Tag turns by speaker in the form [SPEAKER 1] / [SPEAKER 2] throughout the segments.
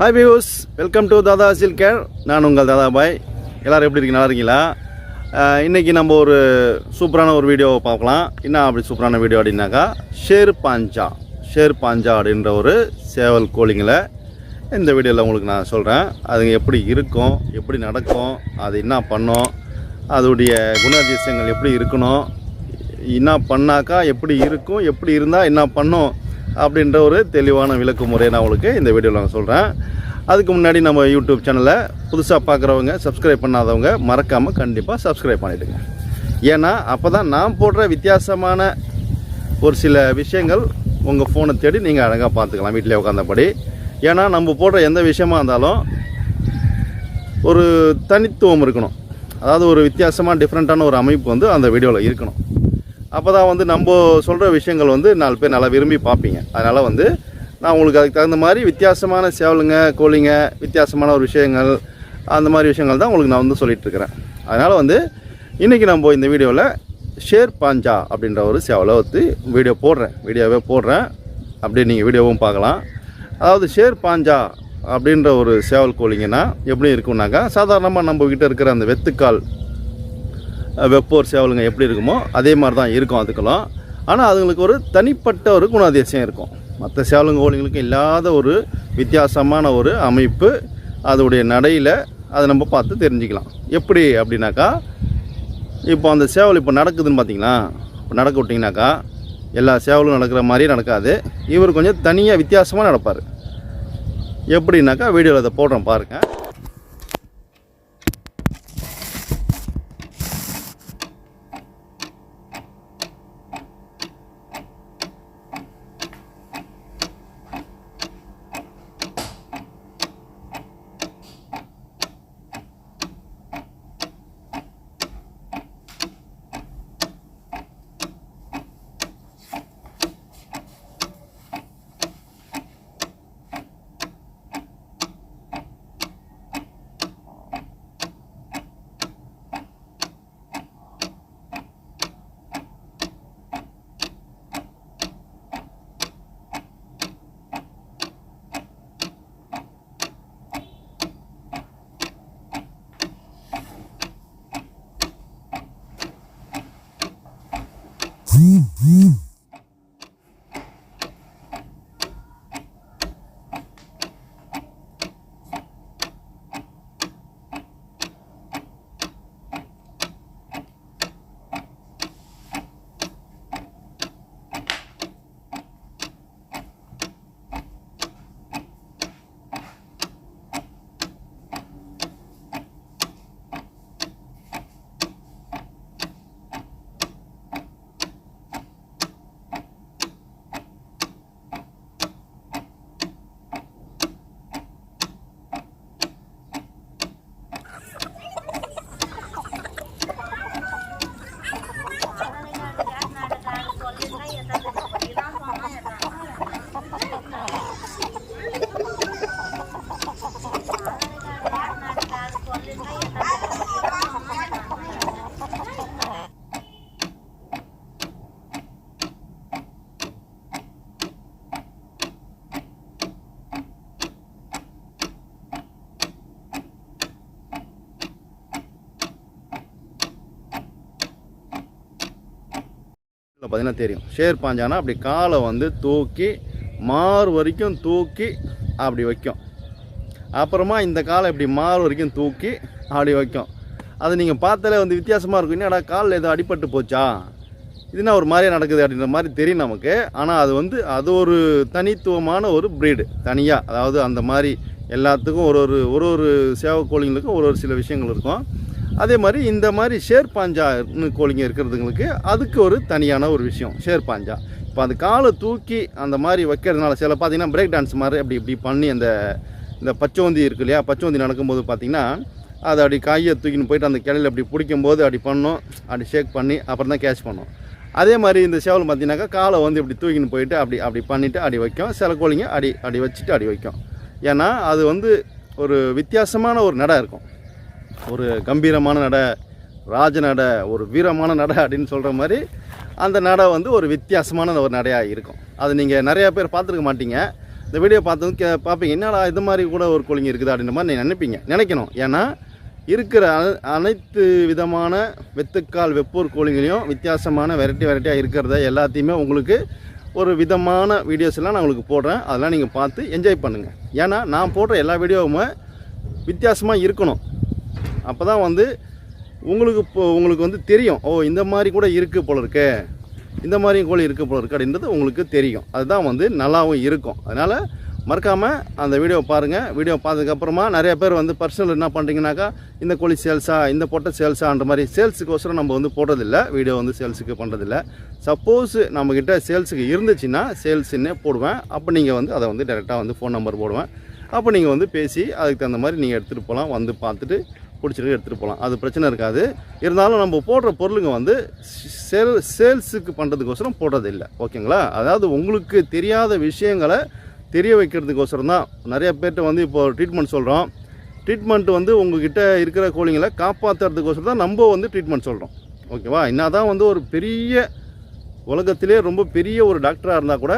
[SPEAKER 1] hi பியூஸ் welcome to Dada chill care நான் உங்கள் தாதா பாய் எல்லோரும் எப்படி இருக்கு நல்லா இருக்கீங்களா இன்றைக்கி நம்ம ஒரு சூப்பரான ஒரு வீடியோவை பார்க்கலாம் என்ன அப்படி சூப்பரான வீடியோ அப்படின்னாக்கா ஷேர் பாஞ்சா ஷேர் பாஞ்சா அப்படின்ற ஒரு சேவல் கோழிங்களை இந்த வீடியோவில் உங்களுக்கு நான் சொல்கிறேன் அதுங்க எப்படி இருக்கும் எப்படி நடக்கும் அது என்ன பண்ணும் அதோடைய குணாதிசயங்கள் எப்படி இருக்கணும் என்ன பண்ணாக்கா எப்படி இருக்கும் எப்படி இருந்தால் என்ன பண்ணும் அப்படின்ற ஒரு தெளிவான விளக்கு முறையை நான் உங்களுக்கு இந்த வீடியோவில் நான் சொல்கிறேன் அதுக்கு முன்னாடி நம்ம யூடியூப் சேனலை புதுசாக பார்க்குறவங்க சப்ஸ்கிரைப் பண்ணாதவங்க மறக்காமல் கண்டிப்பாக சப்ஸ்கிரைப் பண்ணிவிடுங்க ஏன்னா அப்போ தான் நான் போடுற வித்தியாசமான ஒரு சில விஷயங்கள் உங்கள் ஃபோனை தேடி நீங்கள் அழகாக பார்த்துக்கலாம் வீட்டிலே உட்காந்தபடி ஏன்னா நம்ம போடுற எந்த விஷயமா இருந்தாலும் ஒரு தனித்துவம் இருக்கணும் அதாவது ஒரு வித்தியாசமாக டிஃப்ரெண்ட்டான ஒரு அமைப்பு வந்து அந்த வீடியோவில் இருக்கணும் அப்போ தான் வந்து நம்ம சொல்கிற விஷயங்கள் வந்து நாலு பேர் நல்லா விரும்பி பார்ப்பீங்க அதனால் வந்து நான் உங்களுக்கு அதுக்கு தகுந்த மாதிரி வித்தியாசமான சேவலுங்க கோழிங்க வித்தியாசமான ஒரு விஷயங்கள் அந்த மாதிரி விஷயங்கள் தான் உங்களுக்கு நான் வந்து சொல்லிகிட்ருக்கிறேன் அதனால் வந்து இன்றைக்கி நம்ம இந்த வீடியோவில் ஷேர் பாஞ்சா அப்படின்ற ஒரு சேவலை வந்து வீடியோ போடுறேன் வீடியோவே போடுறேன் அப்படி நீங்கள் வீடியோவும் பார்க்கலாம் அதாவது ஷேர் பாஞ்சா அப்படின்ற ஒரு சேவல் கோழிங்கன்னா எப்படி இருக்கும்னாக்கா சாதாரணமாக நம்மக்கிட்ட இருக்கிற அந்த வெத்துக்கால் வெப்போர் சேவலுங்க எப்படி இருக்குமோ அதே மாதிரி தான் இருக்கும் அதுக்கெல்லாம் ஆனால் அதுங்களுக்கு ஒரு தனிப்பட்ட ஒரு குணாதிசயம் இருக்கும் மற்ற சேவலுங்க கோழிங்களுக்கும் இல்லாத ஒரு வித்தியாசமான ஒரு அமைப்பு அதோடைய நடையில் அதை நம்ம பார்த்து தெரிஞ்சுக்கலாம் எப்படி அப்படின்னாக்கா இப்போ அந்த சேவல் இப்போ நடக்குதுன்னு பார்த்தீங்கன்னா இப்போ நடக்க விட்டிங்கனாக்கா எல்லா சேவலும் நடக்கிற மாதிரியே நடக்காது இவர் கொஞ்சம் தனியாக வித்தியாசமாக நடப்பார் எப்படின்னாக்கா வீடியோவில் அதை போடுறோம் பாருங்கள் பார்த்தீங்கன்னா தெரியும் ஷேர் பாஞ்சானா அப்படி காலை வந்து தூக்கி மாறு வரைக்கும் தூக்கி அப்படி வைக்கும் அப்புறமா இந்த காலை இப்படி மாறு வரைக்கும் தூக்கி அப்படி வைக்கும் அது நீங்கள் பார்த்தாலே வந்து வித்தியாசமாக இருக்கும் என்னடா காலில் ஏதோ அடிபட்டு போச்சா இதுனா ஒரு மாதிரியே நடக்குது அப்படின்ற மாதிரி தெரியும் நமக்கு ஆனால் அது வந்து அது ஒரு தனித்துவமான ஒரு ப்ரீடு தனியாக அதாவது அந்த மாதிரி எல்லாத்துக்கும் ஒரு ஒரு ஒரு ஒரு சேவை கோழிங்களுக்கும் ஒரு ஒரு சில விஷயங்கள் இருக்கும் அதே மாதிரி இந்த மாதிரி ஷேர் பாஞ்சான்னு கோழிங்க இருக்கிறதுங்களுக்கு அதுக்கு ஒரு தனியான ஒரு விஷயம் ஷேர் பாஞ்சா இப்போ அந்த காலை தூக்கி அந்த மாதிரி வைக்கிறதுனால சில பார்த்தீங்கன்னா பிரேக் டான்ஸ் மாதிரி அப்படி இப்படி பண்ணி அந்த இந்த பச்சோந்தி இருக்கு இல்லையா பச்சோந்தி நடக்கும்போது பார்த்திங்கன்னா அதை அப்படி காயை தூக்கின்னு போயிட்டு அந்த கிளையில் அப்படி பிடிக்கும்போது அப்படி பண்ணோம் அப்படி ஷேக் பண்ணி அப்புறம் தான் கேஷ் பண்ணோம் அதே மாதிரி இந்த சேவல் பார்த்தீங்கன்னாக்கா காலை வந்து இப்படி தூக்கின்னு போயிட்டு அப்படி அப்படி பண்ணிவிட்டு அடி வைக்கும் சில கோழிங்க அடி அடி வச்சுட்டு அடி வைக்கும் ஏன்னா அது வந்து ஒரு வித்தியாசமான ஒரு நடை இருக்கும் ஒரு கம்பீரமான நடை ராஜ நடை ஒரு வீரமான நடை அப்படின்னு சொல்கிற மாதிரி அந்த நடை வந்து ஒரு வித்தியாசமான ஒரு நடையாக இருக்கும் அது நீங்கள் நிறையா பேர் பார்த்துருக்க மாட்டீங்க இந்த வீடியோ பார்த்து கே பார்ப்பீங்க என்னடா இது மாதிரி கூட ஒரு கோழிங்க இருக்குது அப்படின்ற மாதிரி நீங்கள் நினைப்பீங்க நினைக்கணும் ஏன்னா இருக்கிற அனைத்து விதமான வெத்துக்கால் வெப்பூர் கோழிங்களையும் வித்தியாசமான வெரைட்டி வெரைட்டியாக இருக்கிறத எல்லாத்தையுமே உங்களுக்கு ஒரு விதமான வீடியோஸ்லாம் நான் உங்களுக்கு போடுறேன் அதெல்லாம் நீங்கள் பார்த்து என்ஜாய் பண்ணுங்கள் ஏன்னா நான் போடுற எல்லா வீடியோவுமே வித்தியாசமாக இருக்கணும் அப்போ தான் வந்து உங்களுக்கு இப்போ உங்களுக்கு வந்து தெரியும் ஓ இந்த மாதிரி கூட இருக்குது போல இருக்கு இந்த மாதிரியும் கோழி இருக்குது போல இருக்குது அப்படின்றது உங்களுக்கு தெரியும் அதுதான் வந்து நல்லாவும் இருக்கும் அதனால் மறக்காமல் அந்த வீடியோ பாருங்கள் வீடியோ பார்த்ததுக்கப்புறமா நிறைய பேர் வந்து பர்சனல் என்ன பண்ணுறீங்கனாக்கா இந்த கோழி சேல்ஸா இந்த போட்ட சேல்ஸான்ற மாதிரி சேல்ஸுக்கோசரம் நம்ம வந்து போடுறதில்ல வீடியோ வந்து சேல்ஸுக்கு பண்ணுறதில்ல சப்போஸ் நம்மக்கிட்ட சேல்ஸுக்கு இருந்துச்சுன்னா சேல்ஸ்ன்னே போடுவேன் அப்போ நீங்கள் வந்து அதை வந்து டேரெக்டாக வந்து ஃபோன் நம்பர் போடுவேன் அப்போ நீங்கள் வந்து பேசி அதுக்கு தகுந்த மாதிரி நீங்கள் எடுத்துகிட்டு போகலாம் வந்து பார்த்துட்டு பிடிச்சிருக்க எடுத்துகிட்டு போகலாம் அது பிரச்சனை இருக்காது இருந்தாலும் நம்ம போடுற பொருளுங்க வந்து சேல் சேல்ஸுக்கு பண்ணுறதுக்கோசரம் போடுறது இல்லை ஓகேங்களா அதாவது உங்களுக்கு தெரியாத விஷயங்களை தெரிய வைக்கிறதுக்கோசரம் தான் நிறைய பேர்கிட்ட வந்து இப்போது ட்ரீட்மெண்ட் சொல்கிறோம் ட்ரீட்மெண்ட் வந்து உங்ககிட்ட இருக்கிற கோழிங்களை காப்பாற்றுறதுக்கோசரம் தான் நம்ம வந்து ட்ரீட்மெண்ட் சொல்கிறோம் ஓகேவா என்ன வந்து ஒரு பெரிய உலகத்திலே ரொம்ப பெரிய ஒரு டாக்டராக இருந்தால் கூட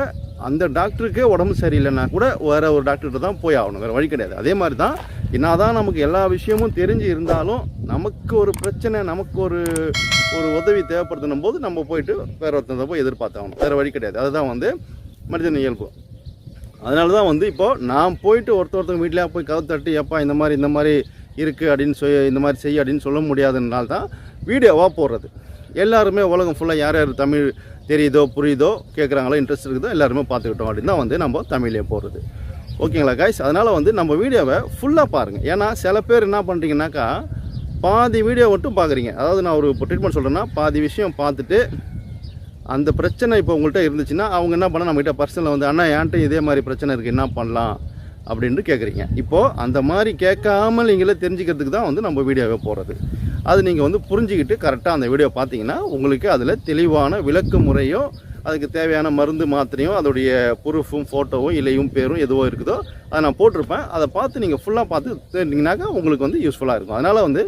[SPEAKER 1] அந்த டாக்டருக்கே உடம்பு சரியில்லைன்னா கூட வேறு ஒரு டாக்டர்கிட்ட தான் போய் ஆகணும் வேறு வழி கிடையாது அதே மாதிரி தான் என்னதான் நமக்கு எல்லா விஷயமும் தெரிஞ்சு இருந்தாலும் நமக்கு ஒரு பிரச்சனை நமக்கு ஒரு ஒரு உதவி தேவைப்படுத்தணும் போது நம்ம போயிட்டு வேற ஒருத்தனை போய் எதிர்பார்த்தாகணும் வேறு வழி கிடையாது அதுதான் வந்து மனிதன் இயல்பு அதனால தான் வந்து இப்போது நான் போயிட்டு ஒருத்த ஒருத்தவங்க வீட்டிலே போய் கதை தட்டி எப்பா இந்த மாதிரி இந்த மாதிரி இருக்குது அப்படின்னு சொல்லி இந்த மாதிரி செய்ய அப்படின்னு சொல்ல முடியாதுனால தான் வீடியோவாக போடுறது எல்லாருமே உலகம் ஃபுல்லாக யார் யார் தமிழ் தெரியுதோ புரியுதோ கேட்குறாங்களோ இன்ட்ரெஸ்ட் இருக்குதோ எல்லாருமே பார்த்துக்கிட்டோம் அப்படின்னு தான் வந்து நம்ம தமிழே போடுறது ஓகேங்களா காய்ஸ் அதனால் வந்து நம்ம வீடியோவை ஃபுல்லாக பாருங்கள் ஏன்னா சில பேர் என்ன பண்ணுறீங்கன்னாக்கா பாதி வீடியோ மட்டும் பார்க்குறீங்க அதாவது நான் ஒரு இப்போ ட்ரீட்மெண்ட் சொல்கிறேன்னா பாதி விஷயம் பார்த்துட்டு அந்த பிரச்சனை இப்போ உங்கள்கிட்ட இருந்துச்சுன்னா அவங்க என்ன பண்ண நம்மகிட்ட பர்சனில் வந்து அண்ணா என்கிட்ட இதே மாதிரி பிரச்சனை இருக்குது என்ன பண்ணலாம் அப்படின்ட்டு கேட்குறீங்க இப்போது அந்த மாதிரி கேட்காமல் நீங்களே தெரிஞ்சுக்கிறதுக்கு தான் வந்து நம்ம வீடியோவை போகிறது அது நீங்கள் வந்து புரிஞ்சுக்கிட்டு கரெக்டாக அந்த வீடியோ பார்த்தீங்கன்னா உங்களுக்கு அதில் தெளிவான விளக்கு முறையோ அதுக்கு தேவையான மருந்து மாத்திரையும் அதோடைய ப்ரூஃபும் ஃபோட்டோவும் இல்லையும் பேரும் எதுவோ இருக்குதோ அதை நான் போட்டிருப்பேன் அதை பார்த்து நீங்கள் ஃபுல்லாக பார்த்து தெரிஞ்சிங்கனாக்கா உங்களுக்கு வந்து யூஸ்ஃபுல்லாக இருக்கும் அதனால் வந்து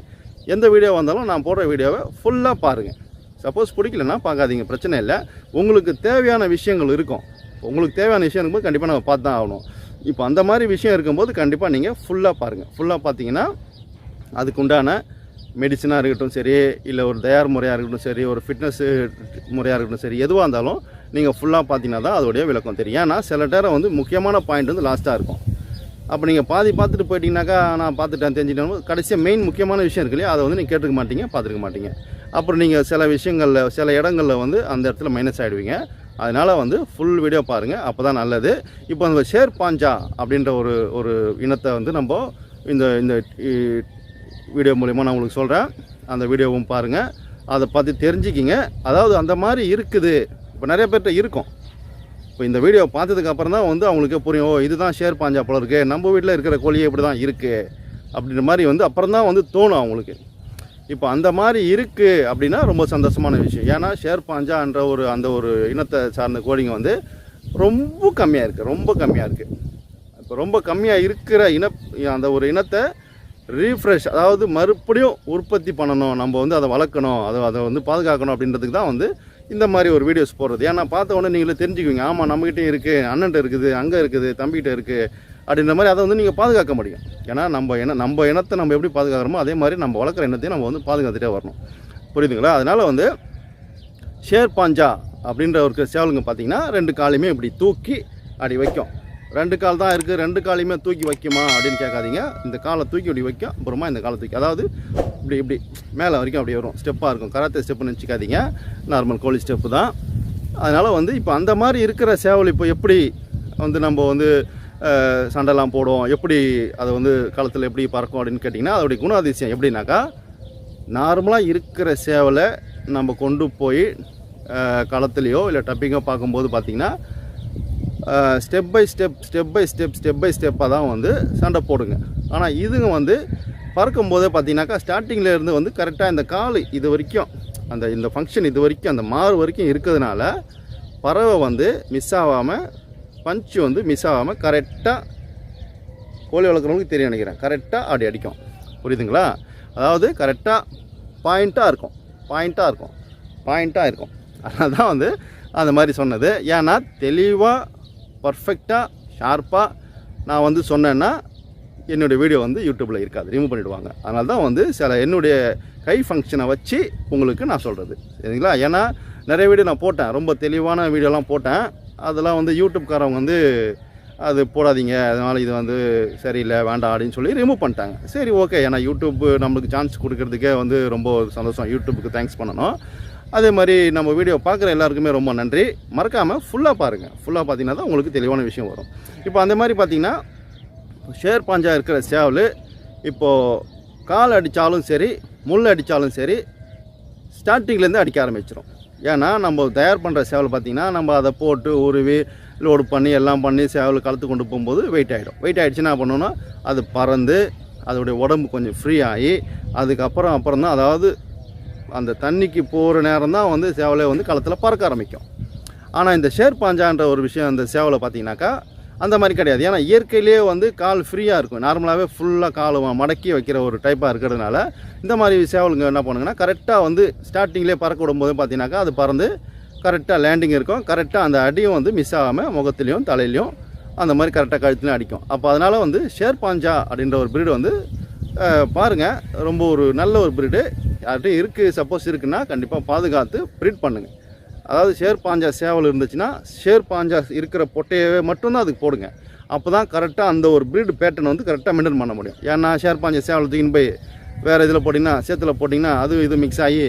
[SPEAKER 1] எந்த வீடியோ வந்தாலும் நான் போடுற வீடியோவை ஃபுல்லாக பாருங்கள் சப்போஸ் பிடிக்கலன்னா பார்க்காதீங்க பிரச்சனை இல்லை உங்களுக்கு தேவையான விஷயங்கள் இருக்கும் உங்களுக்கு தேவையான விஷயம் இருக்கும்போது கண்டிப்பாக நம்ம பார்த்து தான் ஆகணும் இப்போ அந்த மாதிரி விஷயம் இருக்கும்போது கண்டிப்பாக நீங்கள் ஃபுல்லாக பாருங்கள் ஃபுல்லாக பார்த்தீங்கன்னா அதுக்குண்டான மெடிசனாக இருக்கட்டும் சரி இல்லை ஒரு தயார் முறையாக இருக்கட்டும் சரி ஒரு ஃபிட்னஸ்ஸு முறையாக இருக்கட்டும் சரி எதுவாக இருந்தாலும் நீங்கள் ஃபுல்லாக பார்த்தீங்கன்னா தான் அதோடைய விளக்கம் தெரியும் ஏன்னா சில டேரம் வந்து முக்கியமான பாயிண்ட் வந்து லாஸ்ட்டாக இருக்கும் அப்போ நீங்கள் பாதி பார்த்துட்டு போயிட்டீங்கனாக்கா நான் பார்த்துட்டேன் தெரிஞ்சுட்டோம் கடைசியாக மெயின் முக்கியமான விஷயம் இருக்கு இல்லையா அதை வந்து நீங்கள் கேட்டுக்க மாட்டீங்க பார்த்துருக்க மாட்டீங்க அப்புறம் நீங்கள் சில விஷயங்களில் சில இடங்களில் வந்து அந்த இடத்துல மைனஸ் ஆகிடுவீங்க அதனால் வந்து ஃபுல் வீடியோ பாருங்கள் அப்போ தான் நல்லது இப்போ அந்த ஷேர் பாஞ்சா அப்படின்ற ஒரு ஒரு இனத்தை வந்து நம்ம இந்த இந்த வீடியோ மூலிமா நான் உங்களுக்கு சொல்கிறேன் அந்த வீடியோவும் பாருங்கள் அதை பார்த்து தெரிஞ்சுக்கிங்க அதாவது அந்த மாதிரி இருக்குது இப்போ நிறைய பேர்கிட்ட இருக்கும் இப்போ இந்த வீடியோ பார்த்ததுக்கப்புறம் தான் வந்து அவங்களுக்கு புரியும் ஓ இதுதான் ஷேர் பாஞ்சா போல இருக்குது நம்ம வீட்டில் இருக்கிற கோழியே இப்படி தான் இருக்குது அப்படின்ற மாதிரி வந்து அப்புறம் தான் வந்து தோணும் அவங்களுக்கு இப்போ அந்த மாதிரி இருக்குது அப்படின்னா ரொம்ப சந்தோஷமான விஷயம் ஏன்னா ஷேர் பாஞ்சான்ற ஒரு அந்த ஒரு இனத்தை சார்ந்த கோழிங்க வந்து ரொம்ப கம்மியாக இருக்குது ரொம்ப கம்மியாக இருக்குது இப்போ ரொம்ப கம்மியாக இருக்கிற இன அந்த ஒரு இனத்தை ரீஃப்ரெஷ் அதாவது மறுபடியும் உற்பத்தி பண்ணணும் நம்ம வந்து அதை வளர்க்கணும் அதை அதை வந்து பாதுகாக்கணும் அப்படின்றதுக்கு தான் வந்து இந்த மாதிரி ஒரு வீடியோஸ் போடுறது ஏன்னா பார்த்த உடனே நீங்களே தெரிஞ்சுக்குவீங்க ஆமாம் நம்மகிட்டே இருக்குது அண்ணன் இருக்குது அங்கே இருக்குது தம்பிகிட்ட இருக்குது அப்படின்ற மாதிரி அதை வந்து நீங்கள் பாதுகாக்க முடியும் ஏன்னா நம்ம என்ன நம்ம இனத்தை நம்ம எப்படி பாதுகாக்கிறோமோ அதே மாதிரி நம்ம வளர்க்குற இனத்தையும் நம்ம வந்து பாதுகாத்துகிட்டே வரணும் புரியுதுங்களா அதனால் வந்து ஷேர் பாஞ்சா அப்படின்ற ஒரு சேவலுங்க பார்த்தீங்கன்னா ரெண்டு காலையுமே இப்படி தூக்கி அப்படி வைக்கும் ரெண்டு கால் தான் இருக்குது ரெண்டு காலையுமே தூக்கி வைக்குமா அப்படின்னு கேட்காதீங்க இந்த காலை தூக்கி இப்படி வைக்கும் அப்புறமா இந்த காலை தூக்கி அதாவது இப்படி இப்படி மேலே வரைக்கும் அப்படியே வரும் ஸ்டெப்பாக இருக்கும் கராத்தே ஸ்டெப்புன்னு நினச்சிக்காதீங்க நார்மல் கோழி ஸ்டெப்பு தான் அதனால் வந்து இப்போ அந்த மாதிரி இருக்கிற சேவல் இப்போ எப்படி வந்து நம்ம வந்து சண்டைலாம் போடுவோம் எப்படி அதை வந்து காலத்தில் எப்படி பறக்கும் அப்படின்னு கேட்டிங்கன்னா அதோடைய அதிசயம் எப்படின்னாக்கா நார்மலாக இருக்கிற சேவலை நம்ம கொண்டு போய் களத்துலேயோ இல்லை டப்பிங்கோ பார்க்கும்போது பார்த்திங்கன்னா step by step step by step step by ஸ்டெப்பாக தான் வந்து சண்டை போடுங்க ஆனால் இதுங்க வந்து பறக்கும் போதே பார்த்தீங்கன்னாக்கா ஸ்டார்டிங்கிலேருந்து வந்து கரெக்டாக இந்த கால் இது வரைக்கும் அந்த இந்த ஃபங்க்ஷன் இது வரைக்கும் அந்த மாறு வரைக்கும் இருக்கிறதுனால பறவை வந்து மிஸ் ஆகாமல் பஞ்சு வந்து மிஸ் ஆகாமல் கரெக்டாக கோழி வளர்க்குறவங்களுக்கு தெரிய நினைக்கிறேன் கரெக்டாக அப்படி அடிக்கும் புரியுதுங்களா அதாவது கரெக்டாக பாயிண்ட்டாக இருக்கும் பாயிண்ட்டாக இருக்கும் பாயிண்ட்டாக இருக்கும் அதனால் தான் வந்து அந்த மாதிரி சொன்னது ஏன்னா தெளிவாக பர்ஃபெக்டாக ஷார்ப்பாக நான் வந்து சொன்னேன்னா என்னுடைய வீடியோ வந்து யூடியூப்பில் இருக்காது ரிமூவ் பண்ணிவிடுவாங்க அதனால தான் வந்து சில என்னுடைய கை ஃபங்க்ஷனை வச்சு உங்களுக்கு நான் சொல்கிறது சரிங்களா ஏன்னா நிறைய வீடியோ நான் போட்டேன் ரொம்ப தெளிவான வீடியோலாம் போட்டேன் அதெல்லாம் வந்து யூடியூப்காரவங்க வந்து அது போடாதீங்க அதனால் இது வந்து சரியில்லை வேண்டாம் அப்படின்னு சொல்லி ரிமூவ் பண்ணிட்டாங்க சரி ஓகே ஏன்னா யூடியூப் நம்மளுக்கு சான்ஸ் கொடுக்கறதுக்கே வந்து ரொம்ப சந்தோஷம் யூடியூப்புக்கு தேங்க்ஸ் பண்ணணும் அதே மாதிரி நம்ம வீடியோ பார்க்குற எல்லாருக்குமே ரொம்ப நன்றி மறக்காமல் ஃபுல்லாக பாருங்கள் ஃபுல்லாக பார்த்தீங்கன்னா தான் உங்களுக்கு தெளிவான விஷயம் வரும் இப்போ அந்த மாதிரி பார்த்திங்கன்னா ஷேர் பாஞ்சாக இருக்கிற சேவல் இப்போது கால் அடித்தாலும் சரி முள் அடித்தாலும் சரி ஸ்டார்டிங்லேருந்து அடிக்க ஆரம்பிச்சிடும் ஏன்னா நம்ம தயார் பண்ணுற சேவல் பார்த்திங்கன்னா நம்ம அதை போட்டு உருவி லோடு பண்ணி எல்லாம் பண்ணி சேவல் கலத்து கொண்டு போகும்போது வெயிட் ஆகிடும் வெயிட் ஆகிடுச்சுன்னா என்ன பண்ணணும்னா அது பறந்து அதோடைய உடம்பு கொஞ்சம் ஃப்ரீ ஆகி அதுக்கப்புறம் அப்புறம் தான் அதாவது அந்த தண்ணிக்கு போகிற நேரம் தான் வந்து சேவலை வந்து களத்தில் பறக்க ஆரம்பிக்கும் ஆனால் இந்த ஷேர் பாஞ்சான்ற ஒரு விஷயம் அந்த சேவலை பார்த்தீங்கன்னாக்கா அந்த மாதிரி கிடையாது ஏன்னா இயற்கையிலேயே வந்து கால் ஃப்ரீயாக இருக்கும் நார்மலாகவே ஃபுல்லாக கால் மடக்கி வைக்கிற ஒரு டைப்பாக இருக்கிறதுனால இந்த மாதிரி சேவலுங்க என்ன பண்ணுங்கன்னா கரெக்டாக வந்து ஸ்டார்டிங்லேயே பறக்க விடும்போது பார்த்தீங்கன்னாக்கா அது பறந்து கரெக்டாக லேண்டிங் இருக்கும் கரெக்டாக அந்த அடியும் வந்து மிஸ் ஆகாமல் முகத்துலேயும் தலையிலையும் அந்த மாதிரி கரெக்டாக கழுத்துலையும் அடிக்கும் அப்போ அதனால் வந்து ஷேர் பாஞ்சா அப்படின்ற ஒரு ப்ரீடு வந்து பாருங்கள் ரொம்ப ஒரு நல்ல ஒரு ப்ரீடு யார்கிட்ட இருக்குது சப்போஸ் இருக்குன்னா கண்டிப்பாக பாதுகாத்து ப்ரீட் பண்ணுங்கள் அதாவது ஷேர் பாஞ்சா சேவல் இருந்துச்சுன்னா ஷேர் பாஞ்சா இருக்கிற பொட்டையவே மட்டும்தான் அதுக்கு போடுங்க அப்போ தான் கரெக்டாக அந்த ஒரு ப்ரீடு பேட்டர்ன் வந்து கரெக்டாக மெயின்டைன் பண்ண முடியும் ஏன்னா ஷேர் பாஞ்சா சேவல் தூக்கின்னு போய் வேறு இதில் போட்டிங்கன்னா சேத்துல போட்டிங்கன்னா அது இது மிக்ஸ் ஆகி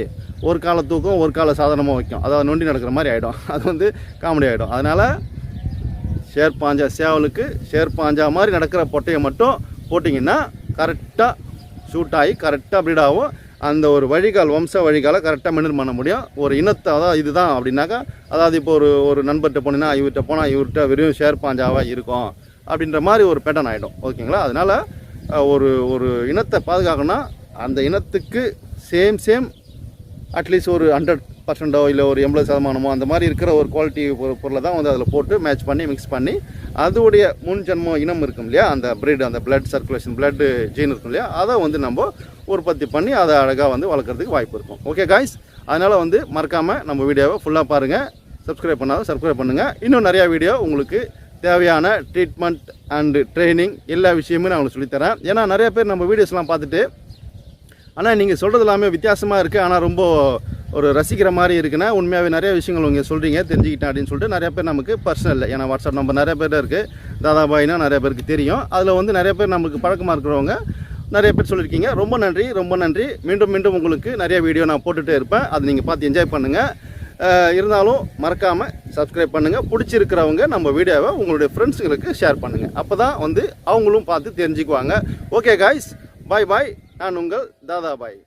[SPEAKER 1] ஒரு காலை தூக்கம் ஒரு காலை சாதனமாக வைக்கும் அதாவது நொண்டி நடக்கிற மாதிரி ஆகிடும் அது வந்து காமெடி ஆகிடும் அதனால் ஷேர் பாஞ்சா சேவலுக்கு ஷேர் பாஞ்சா மாதிரி நடக்கிற பொட்டையை மட்டும் போட்டிங்கன்னா கரெக்டாக ஷூட் ஆகி கரெக்டாக ப்ரீடாகும் அந்த ஒரு வழிகால் வம்ச வழிகால கரெக்டாக மெயின்டைன் பண்ண முடியும் ஒரு இனத்தை அதாவது இதுதான் அப்படின்னாக்கா அதாவது இப்போ ஒரு ஒரு நண்பர்கிட்ட போனீங்கன்னா இவர்கிட்ட போனால் இவர்கிட்ட வெறும் ஷேர் பாஞ்சாவாக இருக்கும் அப்படின்ற மாதிரி ஒரு பேட்டர்ன் ஆகிடும் ஓகேங்களா அதனால் ஒரு ஒரு இனத்தை பாதுகாக்கணும்னா அந்த இனத்துக்கு சேம் சேம் அட்லீஸ்ட் ஒரு ஹண்ட்ரட் பர்சண்டோ இல்லை ஒரு எண்பது சதமானமோ அந்த மாதிரி இருக்கிற ஒரு குவாலிட்டி ஒரு பொருளை தான் வந்து அதில் போட்டு மேட்ச் பண்ணி மிக்ஸ் பண்ணி அதோடைய முன் ஜென்மம் இனம் இருக்கும் இல்லையா அந்த பிரீடு அந்த பிளட் சர்க்குலேஷன் பிளட்டு ஜீன் இருக்கும் இல்லையா அதை வந்து நம்ம உற்பத்தி பண்ணி அதை அழகாக வந்து வளர்க்குறதுக்கு வாய்ப்பு இருக்கும் ஓகே காய்ஸ் அதனால் வந்து மறக்காமல் நம்ம வீடியோவை ஃபுல்லாக பாருங்கள் சப்ஸ்கிரைப் பண்ணாத சப்ஸ்கிரைப் பண்ணுங்கள் இன்னும் நிறையா வீடியோ உங்களுக்கு தேவையான ட்ரீட்மெண்ட் அண்டு ட்ரைனிங் எல்லா விஷயமும் நான் உங்களுக்கு சொல்லித்தரேன் ஏன்னா நிறைய பேர் நம்ம வீடியோஸ்லாம் பார்த்துட்டு ஆனால் நீங்கள் சொல்கிறது எல்லாமே வித்தியாசமாக இருக்குது ஆனால் ரொம்ப ஒரு ரசிக்கிற மாதிரி இருக்குன்னா உண்மையாகவே நிறைய விஷயங்கள் நீங்கள் சொல்கிறீங்க தெரிஞ்சுக்கிட்டேன் அப்படின்னு சொல்லிட்டு நிறைய பேர் நமக்கு பர்சனல் இல்லை ஏன்னா வாட்ஸ்அப் நம்பர் நிறைய பேர் இருக்குது தாதாபாயினா நிறைய பேருக்கு தெரியும் அதில் வந்து நிறைய பேர் நமக்கு பழக்கமாக இருக்கிறவங்க நிறைய பேர் சொல்லியிருக்கீங்க ரொம்ப நன்றி ரொம்ப நன்றி மீண்டும் மீண்டும் உங்களுக்கு நிறைய வீடியோ நான் போட்டுகிட்டே இருப்பேன் அதை நீங்கள் பார்த்து என்ஜாய் பண்ணுங்கள் இருந்தாலும் மறக்காமல் சப்ஸ்கிரைப் பண்ணுங்கள் பிடிச்சிருக்கிறவங்க நம்ம வீடியோவை உங்களுடைய ஃப்ரெண்ட்ஸுங்களுக்கு ஷேர் பண்ணுங்கள் அப்போ தான் வந்து அவங்களும் பார்த்து தெரிஞ்சுக்குவாங்க ஓகே காய்ஸ் பாய் பாய் நான் உங்கள் தாதா பாய்